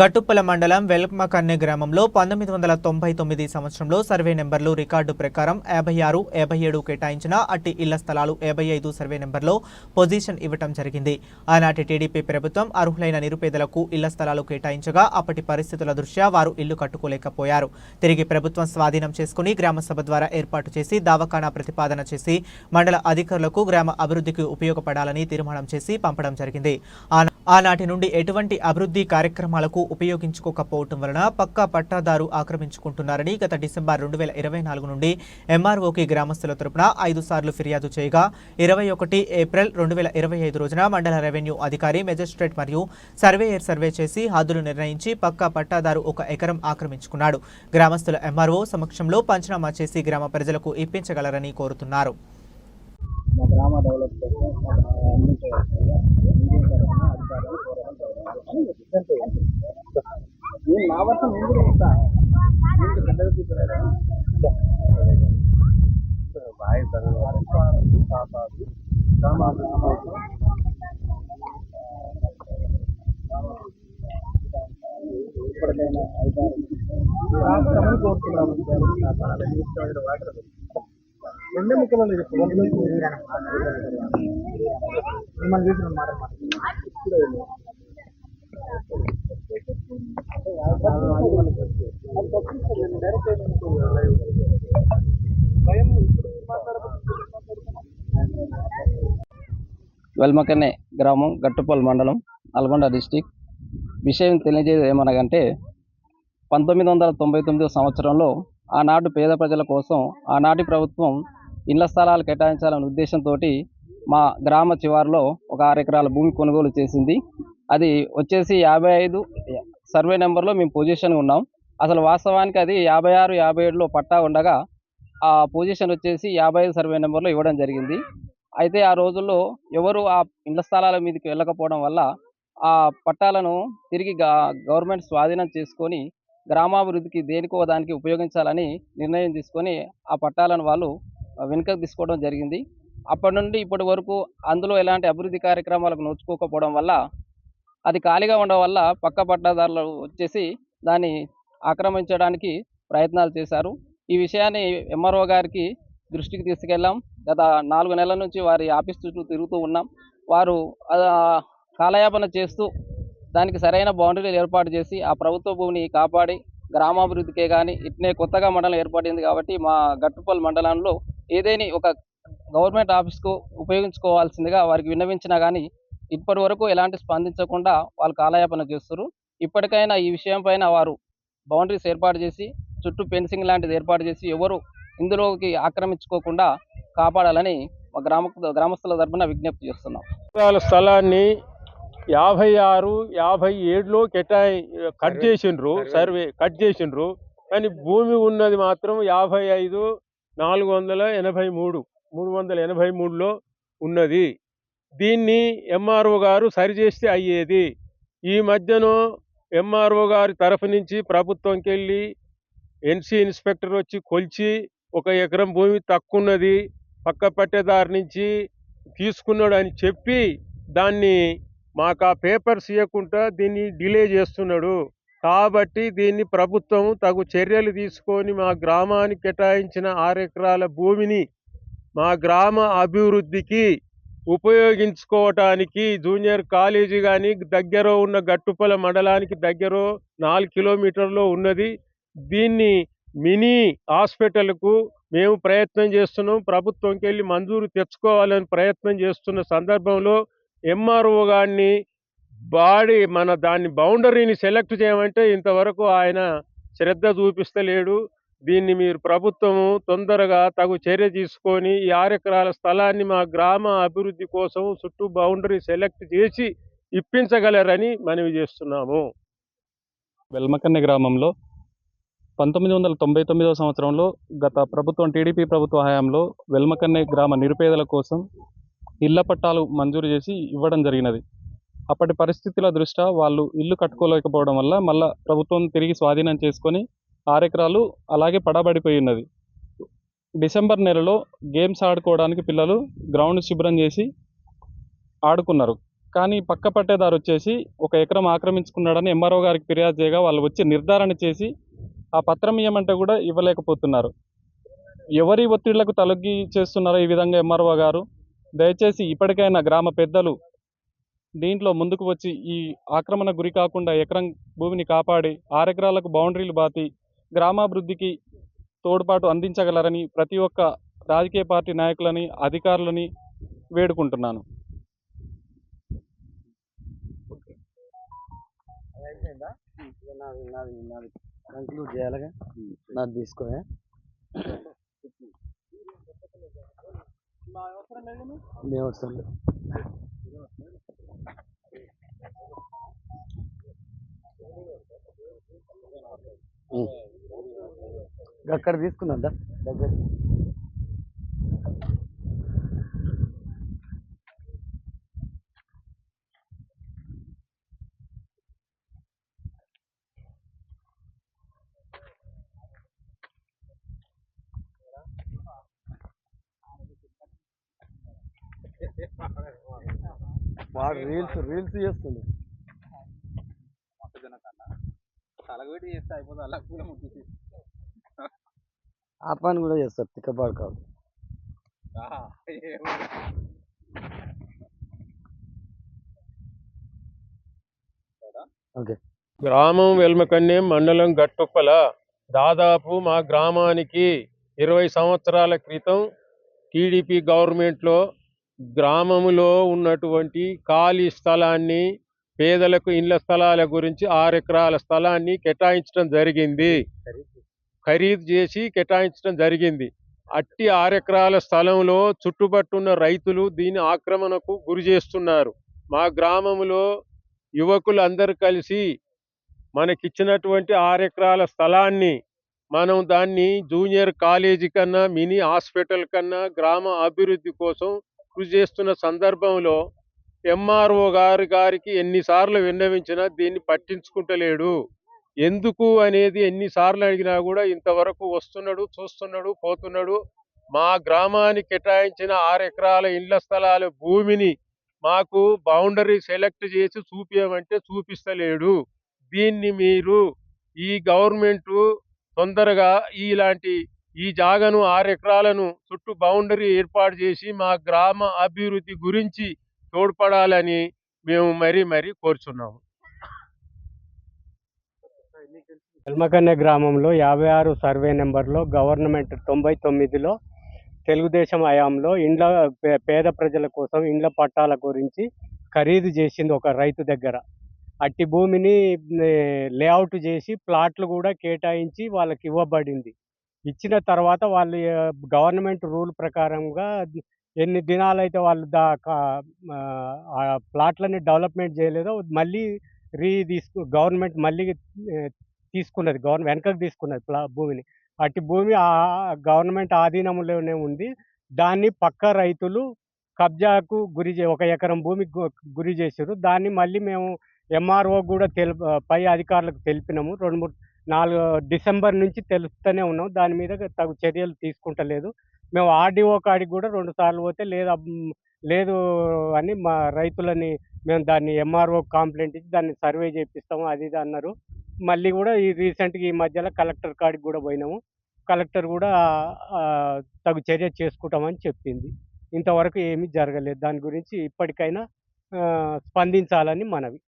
గట్టుప్పల మండలం వెల్మకన్నె గ్రామంలో పంతొమ్మిది వందల తొంభై తొమ్మిది సంవత్సరంలో సర్వే నెంబర్లు రికార్డు ప్రకారం యాభై ఆరు యాభై ఏడు కేటాయించిన అట్టి ఇళ్ళ స్థలాలు యాభై ఐదు సర్వే నెంబర్లో పొజిషన్ ఇవ్వటం జరిగింది. ఆనాటి టీడీపీ ప్రభుత్వం అర్హులైన నిరుపేదలకు ఇళ్ళ స్థలాలు కేటాయించగా అప్పటి పరిస్థితుల దృష్ట్యా వారు ఇల్లు కట్టుకోలేకపోయారు. తిరిగి ప్రభుత్వం స్వాధీనం చేసుకుని గ్రామసభ ద్వారా ఏర్పాటు చేసి దావఖానా ప్రతిపాదన చేసి మండల అధికారులకు గ్రామ అభివృద్ధికి ఉపయోగపడాలని తీర్మానం చేసి పంపడం జరిగింది. ఆనా- ఆనాటి నుండి ఎటువంటి అభివృద్ధి కార్యక్రమాలకు ఉపయోగించుకోకపోవటం వలన పక్కా పట్టాదారు ఆక్రమించుకుంటున్నారని గత డిసెంబర్ రెండు వేల ఇరవై నాలుగు నుండి ఎంఆర్ఓకి గ్రామస్తుల తరపున ఐదు సార్లు ఫిర్యాదు చేయగా ఇరవై ఒకటి ఏప్రిల్ రెండు వేల ఇరవై ఐదు రోజున మండల రెవెన్యూ అధికారి మెజిస్ట్రేట్ మరియు సర్వేయర్ సర్వే చేసి హద్దులు నిర్ణయించి పక్కా పట్టాదారు ఒక ఎకరం ఆక్రమించుకున్నాడు. గ్రామస్తుల ఎంఆర్ఓ సమక్షంలో పంచనామా చేసి గ్రామ ప్రజలకు ఇప్పించగలరని కోరుతున్నారు. మా గ్రామ డెవలప్ జరుగుతుంది. ఇదంతే. నేను నా వర్షం నేను కూడా ఇస్తా నేను పెద్దగా కూర్చోలేదా? బాయ్ చదవాలి. పాపాలు, సామాన్లు, ఇప్పటికైనా రాష్ట్రమని కోరుతున్నాము వాటర్ రెండే ముక్కలు మిమ్మల్ని మాట వెల్మకన్నె గ్రామం గట్టుపల్ మండలం నల్గొండ డిస్టిక్. విషయం తెలియజేది ఏమనగంటే పంతొమ్మిది వందల తొంభై తొమ్మిదో సంవత్సరంలో ఆనాడు పేద ప్రజల కోసం ఆనాటి ప్రభుత్వం ఇళ్ళ స్థలాలు కేటాయించాలనే ఉద్దేశంతో మా గ్రామ చివారిలో ఒక ఆరు ఎకరాల భూమి కొనుగోలు చేసింది. అది వచ్చేసి యాభై ఐదు సర్వే నెంబర్లో మేము పొజిషన్ ఉన్నాం. అసలు వాస్తవానికి అది యాభై ఆరు యాభై ఏడులో పట్టా ఉండగా ఆ పొజిషన్ వచ్చేసి యాభై ఐదు సర్వే నెంబర్లో ఇవ్వడం జరిగింది. అయితే ఆ రోజుల్లో ఎవరు ఆ ఇళ్ళ స్థలాల మీదకి వెళ్ళకపోవడం వల్ల ఆ పట్టాలను తిరిగి గవర్నమెంట్ స్వాధీనం చేసుకొని గ్రామాభివృద్ధికి దేనికో దానికి ఉపయోగించాలని నిర్ణయం తీసుకొని ఆ పట్టాలను వాళ్ళు వెనుకకు తీసుకోవడం జరిగింది. అప్పటి నుండి ఇప్పటి వరకు అందులో ఎలాంటి అభివృద్ధి కార్యక్రమాలకు నోచుకోకపోవడం వల్ల అది ఖాళీగా ఉండడం వల్ల పక్క పట్టాదారులు వచ్చేసి దాన్ని ఆక్రమించడానికి ప్రయత్నాలు చేశారు. ఈ విషయాన్ని ఎంఆర్ఓ గారికి దృష్టికి తీసుకెళ్ళాం. గత నాలుగు నెలల నుంచి వారి ఆఫీస్ చుట్టూ తిరుగుతూ ఉన్నాం. వారు కాలయాపన చేస్తూ దానికి సరైన బౌండరీలు ఏర్పాటు చేసి ఆ ప్రభుత్వ భూమిని కాపాడి గ్రామాభివృద్ధికే కానీ ఇట్నే కొత్తగా మండలం ఏర్పడింది కాబట్టి మా గట్టుపల్ మండలంలో ఏదైనా ఒక గవర్నమెంట్ ఆఫీస్కు ఉపయోగించుకోవాల్సిందిగా వారికి విన్నవించినా కానీ ఇప్పటి వరకు ఎలాంటి స్పందించకుండా వాళ్ళు కాలయాపన చేస్తారు ఇప్పటికైనా ఈ విషయం పైన వారు బౌండరీస్ ఏర్పాటు చేసి చుట్టూ ఫెన్సింగ్ లాంటిది ఏర్పాటు చేసి ఎవరు ఇందులోకి ఆక్రమించుకోకుండా కాపాడాలని మా గ్రామ గ్రామస్తుల తరపున విజ్ఞప్తి చేస్తున్నాం. స్థలాన్ని యాభై ఆరు యాభై ఏడులో కేటాయి కట్ చేసిండ్రు సర్వే. కట్ చేసిండ్రు. కానీ భూమి ఉన్నది మాత్రం యాభై ఐదు నాలుగు వందల ఎనభై మూడు మూడు వందల ఎనభై మూడులో ఉన్నది. దీన్ని ఎంఆర్ఓ గారు సరిచేస్తే అయ్యేది. ఈ మధ్యన ఎంఆర్ఓ గారి తరఫు నుంచి ప్రభుత్వంకి వెళ్ళి ఎన్సీ ఇన్స్పెక్టర్ వచ్చి కొలిచి ఒక ఎకరం భూమి తక్కువన్నది పక్క పట్టేదారి నుంచి తీసుకున్నాడు అని చెప్పి దాన్ని మాకు ఆ పేపర్స్ ఇవ్వకుండా దీన్ని డిలే చేస్తున్నాడు. కాబట్టి దీన్ని ప్రభుత్వం తగు చర్యలు తీసుకొని మా గ్రామానికి కేటాయించిన ఆరు ఎకరాల భూమిని మా గ్రామ అభివృద్ధికి ఉపయోగించుకోవటానికి జూనియర్ కాలేజీ కానీ దగ్గర ఉన్న గట్టుపల మండలానికి దగ్గర నాలుగు కిలోమీటర్లో ఉన్నది. దీన్ని మినీ హాస్పిటల్కు మేము ప్రయత్నం చేస్తున్నాం. ప్రభుత్వంకి వెళ్ళి మంజూరు తెచ్చుకోవాలని ప్రయత్నం చేస్తున్న సందర్భంలో ఎంఆర్ఓ గారిని బాడీ మన దాన్ని బౌండరీని సెలెక్ట్ చేయమంటే ఇంతవరకు ఆయన శ్రద్ధ చూపిస్తలేడు. దీన్ని మీరు ప్రభుత్వము తొందరగా తగు చర్య తీసుకొని ఈ ఆరెకరాల స్థలాన్ని మా గ్రామ అభివృద్ధి కోసం చుట్టూ బౌండరీ సెలెక్ట్ చేసి ఇప్పించగలరని మనవి చేస్తున్నాము. వెల్మకన్నె గ్రామంలో పంతొమ్మిది వందల తొంభై తొమ్మిదవ సంవత్సరంలో గత ప్రభుత్వం టీడీపీ ప్రభుత్వ హయాంలో వెల్మకన్నె గ్రామ నిరుపేదల కోసం ఇళ్ళ పట్టాలు మంజూరు చేసి ఇవ్వడం జరిగినది. అప్పటి పరిస్థితుల దృష్ట్యా వాళ్ళు ఇల్లు కట్టుకోలేకపోవడం వల్ల మళ్ళా ప్రభుత్వం తిరిగి స్వాధీనం చేసుకొని ఆరెకరాలు అలాగే పడబడిపోయి ఉన్నది. డిసెంబర్ నెలలో గేమ్స్ ఆడుకోవడానికి పిల్లలు గ్రౌండ్ శుభ్రం చేసి ఆడుకున్నారు. కానీ పక్క పట్టేదారు వచ్చేసి ఒక ఎకరం ఆక్రమించుకున్నాడని ఎంఆర్ఓ గారికి ఫిర్యాదు చేయగా వాళ్ళు వచ్చి నిర్ధారణ చేసి ఆ పత్రం ఇవ్వమంటే కూడా ఇవ్వలేకపోతున్నారు. ఎవరి ఒత్తిళ్ళకు తలొగ్గి చేస్తున్నారో ఈ విధంగా ఎంఆర్ఓ గారు? దయచేసి ఇప్పటికైనా గ్రామ పెద్దలు దీంట్లో ముందుకు వచ్చి ఈ ఆక్రమణ గురి కాకుండా ఎకరం భూమిని కాపాడి ఆరెకరాలకు బౌండరీలు బాతి గ్రామాభివృద్ధికి తోడ్పాటు అందించగలరని ప్రతి ఒక్క రాజకీయ పార్టీ నాయకులని అధికారులని వేడుకుంటున్నాను. కంక్లూడ్ చేయాలిగా? నాది తీసుకో మీ అవసరం లేదు. అక్కడ తీసుకున్నదా దగ్గర. వాడు రీల్స్ రీల్స్ చేస్తుంది తలగొట్టి చేస్తే అయిపోతుంది అలా కూడా ముగ్గుతుంది ఆ పని కూడా చేస్తారు తిక్కపాడు కాదు. ఓకే. గ్రామం వెల్మకన్యం మండలం గట్టుప్పల. దాదాపు మా గ్రామానికి ఇరవై సంవత్సరాల క్రితం టీడీపీ గవర్నమెంట్లో గ్రామములో ఉన్నటువంటి ఖాళీ స్థలాన్ని పేదలకు ఇళ్ళ స్థలాల గురించి ఆరు ఎకరాల స్థలాన్ని కేటాయించడం జరిగింది. ఖరీదు చేసి కేటాయించడం జరిగింది. అట్టి ఆరెకరాల స్థలంలో చుట్టుపట్టున్న రైతులు దీని ఆక్రమణకు గురి చేస్తున్నారు. మా గ్రామంలో యువకులు అందరూ కలిసి మనకిచ్చినటువంటి ఆరెకరాల స్థలాన్ని మనం దాన్ని జూనియర్ కాలేజీ కన్నా మినీ హాస్పిటల్ కన్నా గ్రామ అభివృద్ధి కోసం కృషి చేస్తున్న సందర్భంలో ఎంఆర్ఓ గారి గారికి ఎన్నిసార్లు విన్నవించినా దీన్ని పట్టించుకుంటలేడు. ఎందుకు అనేది ఎన్నిసార్లు అడిగినా కూడా ఇంతవరకు వస్తున్నాడు చూస్తున్నాడు పోతున్నాడు. మా గ్రామానికి కేటాయించిన ఆరు ఎకరాల ఇండ్ల స్థలాల భూమిని మాకు బౌండరీ సెలెక్ట్ చేసి చూపించమంటే చూపిస్తలేడు. దీన్ని మీరు ఈ గవర్నమెంట్ తొందరగా ఇలాంటి ఈ జాగను ఆరు ఎకరాలను చుట్టూ బౌండరీ ఏర్పాటు చేసి మా గ్రామ అభివృద్ధి గురించి తోడ్పడాలని మేము మరీ మరీ కోరుచున్నాము. ఎల్మకన్య గ్రామంలో యాభై ఆరు సర్వే నెంబర్లో గవర్నమెంట్ తొంభై తొమ్మిదిలో తెలుగుదేశం హయాంలో ఇండ్ల పే- పేద ప్రజల కోసం ఇండ్ల పట్టాల గురించి ఖరీదు చేసింది ఒక రైతు దగ్గర. అట్టి భూమిని లేఅవుట్ చేసి ప్లాట్లు కూడా కేటాయించి వాళ్ళకి ఇవ్వబడింది. ఇచ్చిన తర్వాత వాళ్ళు గవర్నమెంట్ రూల్ ప్రకారంగా ఎన్ని దినాలైతే వాళ్ళు దా ప్లాట్లని డెవలప్మెంట్ చేయలేదో మళ్ళీ రీ తీసుకు గవర్నమెంట్ మళ్ళీ తీసుకున్నది గవర్నమెంట్ వెనకకు తీసుకున్నది భూమిని. అట్టి భూమి ఆ గవర్నమెంట్ ఆధీనంలోనే ఉంది. దాన్ని పక్క రైతులు కబ్జాకు గురి చే ఒక ఎకరం భూమి గురి చేశారు దాన్ని మళ్ళీ మేము ఎంఆర్ఓ కూడా తెలు పై అధికారులకు తెలిపినాము. రెండు మూడు నాలుగు డిసెంబర్ నుంచి తెలుస్తూనే ఉన్నాం. దాని మీద తగు చర్యలు తీసుకుంటలేదు. మేము ఆర్డీఓ కాడికి కూడా రెండు సార్లు పోతే లేదా లేదు అని మా రైతులని మేము దాన్ని ఎంఆర్ఓ కంప్లైంట్ ఇచ్చి దాన్ని సర్వే చేపిస్తాము అది ఇది అన్నారు. మళ్ళీ కూడా ఈ రీసెంట్గా ఈ మధ్యలో కలెక్టర్ కాడికి కూడా పోయినాము. కలెక్టర్ కూడా తగు చర్య చేసుకుంటామని చెప్పింది. ఇంతవరకు ఏమీ జరగలేదు. దాని గురించి ఇప్పటికైనా స్పందించాలని మనవి.